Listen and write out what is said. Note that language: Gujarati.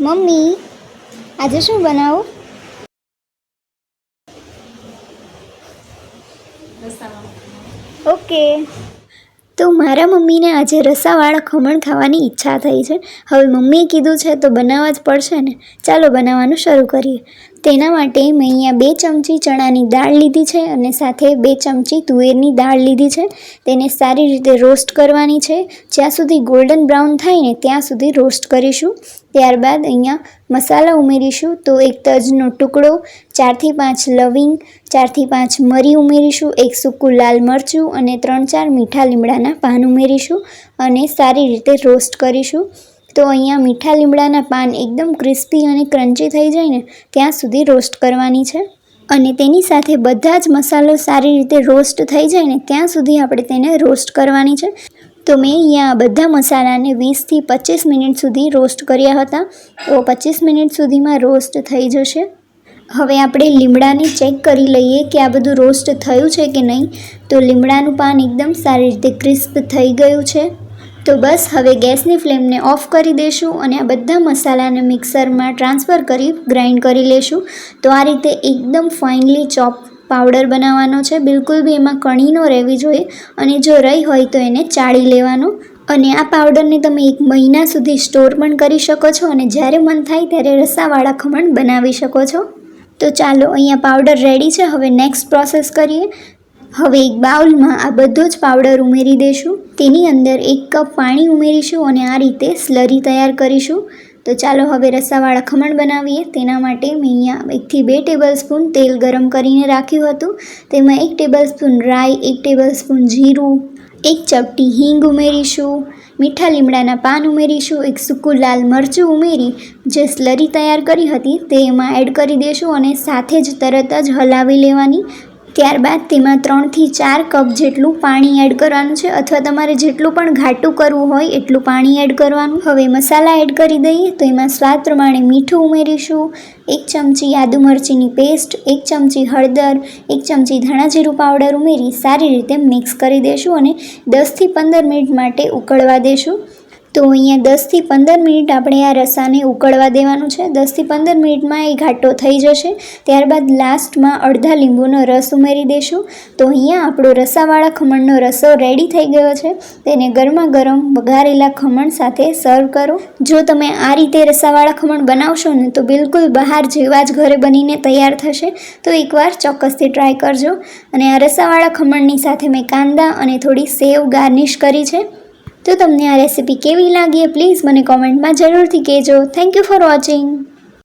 મમ્મી, આજે શું બનાવું? ઓકે. તો મારા મમ્મીને આજે રસાવાળા ખમણ ખાવાની ઈચ્છા થઈ છે. હવે મમ્મીએ કીધું છે તો બનાવવા જ પડશે ને. ચાલો બનાવવાનું શરૂ કરીએ. તેના માટે મેં અહીંયા બે ચમચી ચણાની દાળ લીધી છે અને સાથે બે ચમચી તુવેરની દાળ લીધી છે. તેને સારી રીતે રોસ્ટ કરવાની છે. જ્યાં સુધી ગોલ્ડન બ્રાઉન થાય ને ત્યાં સુધી રોસ્ટ કરીશું. ત્યારબાદ અહીંયા મસાલા ઉમેરીશું તો એક તજનો ટુકડો, ચારથી પાંચ લવિંગ, ચારથી પાંચ મરી ઉમેરીશું, એક સૂકું લાલ મરચું અને ત્રણ ચાર મીઠા લીમડાના પાન ઉમેરીશું અને સારી રીતે રોસ્ટ કરીશું. તો અહીંયા મીઠા લીમડાના પાન એકદમ ક્રિસ્પી અને ક્રન્ચી થઈ જાય ને, ત્યાં સુધી રોસ્ટ કરવાની છે. અને તેની સાથે બધા જ મસાલો સારી રીતે રોસ્ટ થઈ જાય ને, ત્યાં સુધી આપણે તેને રોસ્ટ કરવાની છે. તો મેં અહીંયા બધા મસાલાને વીસથી પચીસ મિનિટ સુધી રોસ્ટ કર્યા હતા. તો પચીસ મિનિટ સુધીમાં રોસ્ટ થઈ જશે. હવે આપણે લીમડાને ચેક કરી લઈએ કે આ બધું રોસ્ટ થયું છે કે નહીં. તો લીમડાનું પાન એકદમ સારી રીતે ક્રિસ્પ થઈ ગયું છે. તો બસ, હવે ગેસની ફ્લેમને ઓફ કરી દઈશું અને આ બધા મસાલાને મિક્સરમાં ટ્રાન્સફર કરી, ગ્રાઇન્ડ કરી લેશું. તો આ રીતે એકદમ ફાઇનલી ચોપ પાવડર બનાવવાનો છે. બિલકુલ બી એમાં કણી ન રહેવી જોઈએ અને જો રહી હોય તો એને ચાળી લેવાનો. અને આ પાવડરને તમે એક મહિના સુધી સ્ટોર પણ કરી શકો છો અને જ્યારે મન થાય ત્યારે રસાવાળા ખમણ બનાવી શકો છો. તો ચાલો, અહીંયા પાવડર રેડી છે. હવે નેક્સ્ટ પ્રોસેસ કરીએ. હવે એક બાઉલમાં આ બધો જ પાવડર ઉમેરી દઈશું તેની અંદર એક કપ પાણી ઉમેરીશું અને આ રીતે સ્લરી તૈયાર કરીશું. તો ચાલો હવે રસાવાળા ખમણ બનાવીએ. તેના માટે મેં અહીંયા એકથી બે ટેબલ સ્પૂન તેલ ગરમ કરીને રાખ્યું હતું. તેમાં એક ટેબલ સ્પૂન રાઈ, એક ટેબલ સ્પૂન જીરું, એક ચપટી હિંગ ઉમેરીશું, મીઠા લીમડાના પાન ઉમેરીશું, એક સૂકું લાલ મરચું ઉમેરી જે સ્લરી તૈયાર કરી હતી તે એમાં એડ કરી દઈશું અને સાથે જ તરત જ હલાવી લેવાની. ત્યારબાદ તેમાં ત્રણથી ચાર કપ જેટલું પાણી એડ કરવાનું છે અથવા તમારે જેટલું પણ ઘાટું કરવું હોય એટલું પાણી એડ કરવાનું. હવે મસાલા એડ કરી દઈએ તો એમાં સ્વાદ પ્રમાણે મીઠું ઉમેરીશું. એક ચમચી આદુ મરચીની પેસ્ટ, એક ચમચી હળદર, એક ચમચી ધાણા જીરું પાવડર ઉમેરી સારી રીતે મિક્સ કરી દઈશું અને દસથી પંદર મિનિટ માટે ઉકળવા દઈશું તો અહીંયા દસથી પંદર મિનિટ આપણે આ રસાને ઉકળવા દેવાનું છે. દસથી પંદર મિનિટમાં એ ઘાટો થઈ જશે. ત્યારબાદ લાસ્ટમાં અડધા લીંબુનો રસ ઉમેરી દઈશું તો અહીંયા આપણો રસાવાળા ખમણનો રસો રેડી થઈ ગયો છે. તેને ગરમા ગરમ વઘારેલા ખમણ સાથે સર્વ કરો. જો તમે આ રીતે રસાવાળા ખમણ બનાવશો ને તો બિલકુલ બહાર જેવા જ ઘરે બનીને તૈયાર થશે. તો એકવાર ચોક્કસથી ટ્રાય કરજો. અને આ રસાવાળા ખમણની સાથે મેં કાંદા અને થોડી સેવ ગાર્નિશ કરી છે. તો તમને આ રેસીપી કેવી લાગી પ્લીઝ મને કોમેન્ટમાં જરૂરથી કહેજો. Thank you for watching